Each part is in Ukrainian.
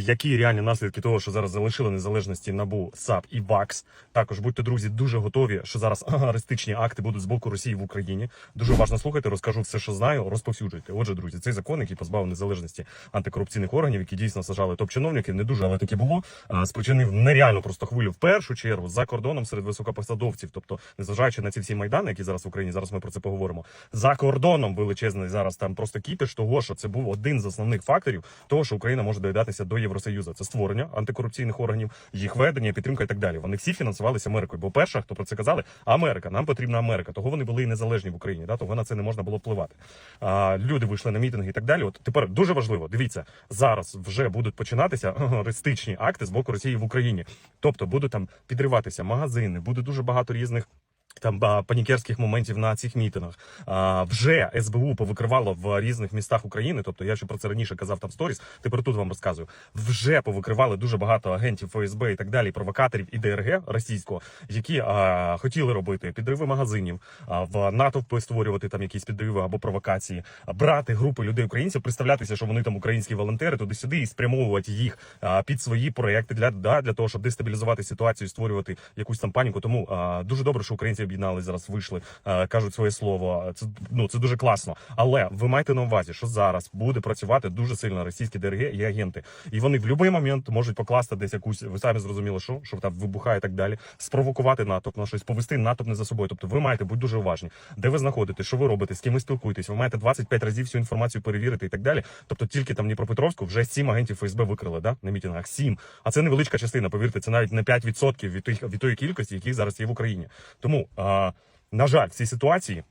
які реальні наслідки того, що зараз залишили незалежності НАБУ, САП і ВАКС. Також будьте друзі, дуже готові, що зараз аристичні акти будуть з боку Росії в Україні. Дуже уважно слухайте, розкажу все, що знаю, розповсюджуйте. Отже, друзі, цей закон, який позбавив незалежності антикорупційних органів, які дійсно сажали топ-чиновників, не дуже, але таке було. Спричинив нереальну просто хвилю в першу чергу за кордоном серед високопосадовців. Тобто, незважаючи на ці всі майдани, які зараз в Україні, зараз ми про це поговоримо. За кордоном величезний зараз там просто кіпіш того, що це був один з основних факторів того, що Україна може доєднатися до Євросоюзу. Це створення антикорупційних органів, їх ведення, підтримка і так далі. Вони всі фінансувалися Америкою. Бо перша, хто про це казали, Америка. Нам потрібна Америка. Того вони були і незалежні в Україні. Да? Того на це не можна було впливати. А, люди вийшли на мітинги і так далі. От тепер дуже важливо. Дивіться, зараз вже будуть починатися ристичні акти з боку Росії в Україні. Тобто будуть там підриватися магазини, буде дуже багато різних. Там панікерських моментів на цих мітингах а, вже СБУ повикривало в різних містах України. Тобто я ще про це раніше казав там сторіс. Тепер тут вам розказую. Вже повикривали дуже багато агентів ФСБ і так далі, провокаторів і ДРГ російського, які а, хотіли робити підриви магазинів, а, в натовпи створювати там якісь підриви або провокації, а, брати групи людей українців, представлятися, що вони там українські волонтери, туди-сюди і спрямовувати їх а, під свої проекти для, да, для того, щоб дестабілізувати ситуацію, створювати якусь там паніку. Тому а, дуже добре, що українці об'єднали зараз, вийшли, кажуть своє слово. Це ну це дуже класно. Але ви маєте на увазі, що зараз буде працювати дуже сильно російські ДРГ і агенти, і вони в будь-який момент можуть покласти десь якусь. Ви самі зрозуміли, що що там вибухає і так далі, спровокувати натовп на щось, повести натовп не за собою. Тобто, ви маєте бути дуже уважні, де ви знаходитесь, що ви робите, з ким ви спілкуєтесь. Ви маєте 25 разів всю інформацію перевірити і так далі. Тобто, тільки там Дніпропетровську вже сім агентів ФСБ викрили, да на мітингах. Сім. А це невеличка частина. Повірте, це навіть не 5% від тих від тої кількості, які зараз є в Україні. Тому а, на жаль, в цій ситуації.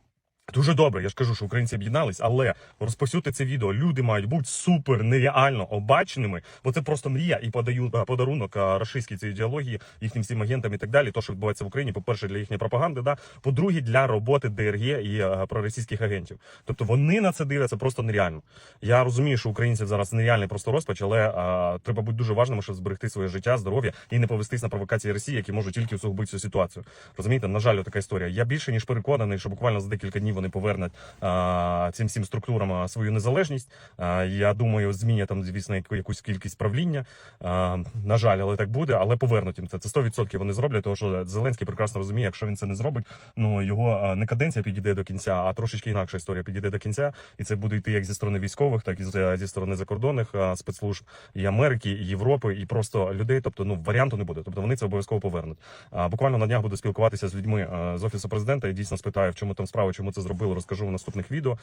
Дуже добре, я ж кажу, що українці об'єднались, але розповсюдьте це відео. Люди мають бути супер нереально обаченими, бо це просто мрія і подаю подарунок а, рашистській цій ідеології, їхнім всім агентам і так далі. То, що відбувається в Україні, по-перше, для їхньої пропаганди, да по-друге, для роботи ДРГ і проросійських агентів. Тобто вони на це дивляться просто нереально. Я розумію, що українців зараз нереальний просто розпач, але а, треба бути дуже важним, щоб зберегти своє життя, здоров'я і не повестись на провокації Росії, які можуть тільки усугубити цю ситуацію. Розумієте, на жаль, така історія. Я більше ніж переконаний, що буквально за декілька днів вони повернуть а, цим всім структурам свою незалежність. А, я думаю, змінять там, звісно, якусь кількість правління. А, на жаль, але так буде, але повернуть їм це. Це 100% вони зроблять, тому що Зеленський прекрасно розуміє, якщо він це не зробить, ну його не каденція підійде до кінця, а трошечки інакша історія підійде до кінця, і це буде йти як зі сторони військових, так і зі сторони закордонних спецслужб і Америки, і Європи, і просто людей. Тобто, ну варіанту не буде. Тобто вони це обов'язково повернуть. А буквально на днях буду спілкуватися з людьми з офісу президента і дійсно спитаю, в чому там справа, чому це зробили. Розкажу в наступних відео.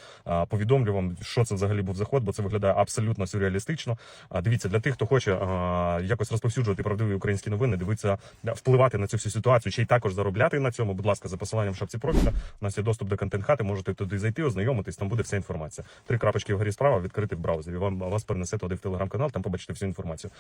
Повідомлю вам, що це взагалі був заход, бо це виглядає абсолютно сюрреалістично. Дивіться, для тих, хто хоче якось розповсюджувати правдиві українські новини, дивитися, впливати на цю всю ситуацію, ще й також заробляти на цьому. Будь ласка, за посиланням в шапці профіля. У нас є доступ до контент хати. Можете туди зайти, ознайомитись. Там буде вся інформація. Три крапочки вгорі справа відкрити в браузері. Вам вас перенесе туди в телеграм-канал. Там побачите всю інформацію.